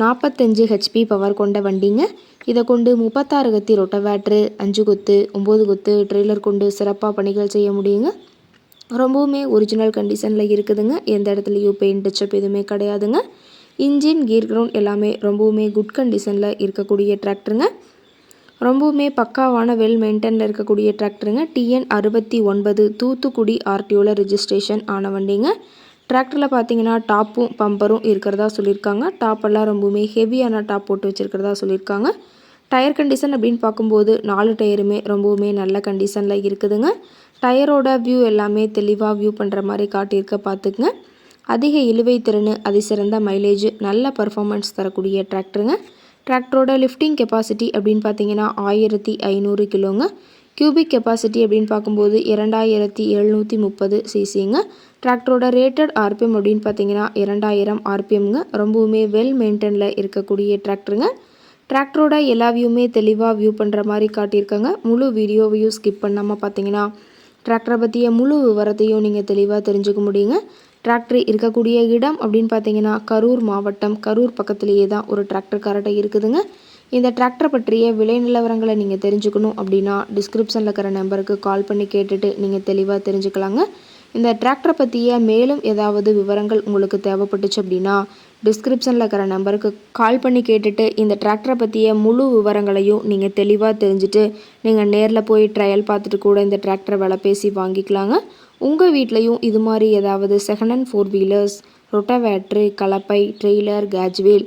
நாற்பத்தஞ்சு HP power கொண்ட வண்டிங்க. இதை கொண்டு முப்பத்தாறு கத்தி ரொட்டவேட்ரு அஞ்சு குத்து ஒம்பது குத்து ட்ரெய்லர் கொண்டு சிறப்பாக பணிகள் செய்ய முடியுங்க. ரொம்பவுமே ஒரிஜினல் கண்டிஷனில் இருக்குதுங்க. எந்த இடத்துலையும் பெயிண்ட் டச்சப் எதுவுமே கிடையாதுங்க. இன்ஜின் கீர் கிரவுண்ட் எல்லாமே ரொம்பவுமே குட் கண்டிஷனில் இருக்கக்கூடிய டிராக்டருங்க ரொம்பவுமே பக்காவான வெல் மெயின்டைனில் இருக்கக்கூடிய டிராக்டருங்க டிஎன் அறுபத்தி ஒன்பது தூத்துக்குடி ஆர்டிஓவில் ரிஜிஸ்ட்ரேஷன் ஆன வண்டிங்க. டிராக்டரில் பார்த்தீங்கன்னா டாப்பும் பம்பரும் இருக்கிறதா சொல்லியிருக்காங்க. டாப்பெல்லாம் ரொம்பவுமே ஹெவியான டாப் போட்டு வச்சுருக்கிறதா சொல்லியிருக்காங்க. டயர் கண்டிஷன் அப்படின்னு பார்க்கும்போது நாலு டயருமே ரொம்பவுமே நல்ல கண்டிஷனில் இருக்குதுங்க. டயரோட வியூ எல்லாமே தெளிவாக வியூ பண்ணுற மாதிரி காட்டியிருக்க பார்த்துக்குங்க. அதிக இழுவை திறன் அதிசிறந்த மைலேஜ் நல்ல பர்ஃபார்மன்ஸ் தரக்கூடிய டிராக்டருங்க டிராக்டரோட லிஃப்டிங் கெப்பாசிட்டி அப்படின்னு பார்த்தீங்கன்னா ஆயிரத்தி ஐநூறு கிலோங்க கியூபிக் கெப்பாசிட்டி அப்படின்னு பார்க்கும்போது இரண்டாயிரத்தி எழுநூற்றி முப்பது சிசிங்க டிராக்டரோட ரேட்டட் ஆர்பிஎம் அப்படின்னு பார்த்தீங்கன்னா இரண்டாயிரம் ஆர்பிஎம்ங்க ரொம்பவுமே வெல் மெயின்டெனில் இருக்கக்கூடிய டிராக்டருங்க டிராக்டரோட எல்லா வியூமே தெளிவாக வியூ பண்ணுற மாதிரி காட்டியிருக்காங்க. முழு வீடியோவையும் ஸ்கிப் பண்ணாமல் பார்த்தீங்கன்னா டிராக்டரை பற்றிய முழு விவரத்தையும் நீங்கள் தெளிவாக தெரிஞ்சுக்க முடியுங்க. டிராக்டர் இருக்கக்கூடிய இடம் அப்படின்னு பார்த்தீங்கன்னா கரூர் மாவட்டம். கரூர் பக்கத்துலேயே தான் ஒரு டிராக்டர் கரெக்டாக இருக்குதுங்க. இந்த டிராக்டர் பற்றிய விலை நிலவரங்களை நீங்கள் தெரிஞ்சுக்கணும் அப்படின்னா டிஸ்கிரிப்ஷனில் இருக்கிற நம்பருக்கு கால் பண்ணி கேட்டுட்டு நீங்கள் தெளிவாக தெரிஞ்சுக்கலாங்க. இந்த டிராக்டரை பற்றிய மேலும் ஏதாவது விவரங்கள் உங்களுக்கு தேவைப்பட்டுச்சு அப்படின்னா டிஸ்கிரிப்ஷனில் இருக்கிற நம்பருக்கு கால் பண்ணி கேட்டுட்டு இந்த டிராக்டரை பற்றிய முழு விவரங்களையும் நீங்கள் தெளிவாக தெரிஞ்சுட்டு நீங்கள் நேரில் போய் ட்ரையல் பார்த்துட்டு கூட இந்த டிராக்டரை விலை பேசி வாங்கிக்கலாங்க. உங்கள் வீட்லேயும் இது மாதிரி ஏதாவது second hand four wheelers rotavator கலப்பை ட்ரெய்லர் கேஜ்வேல்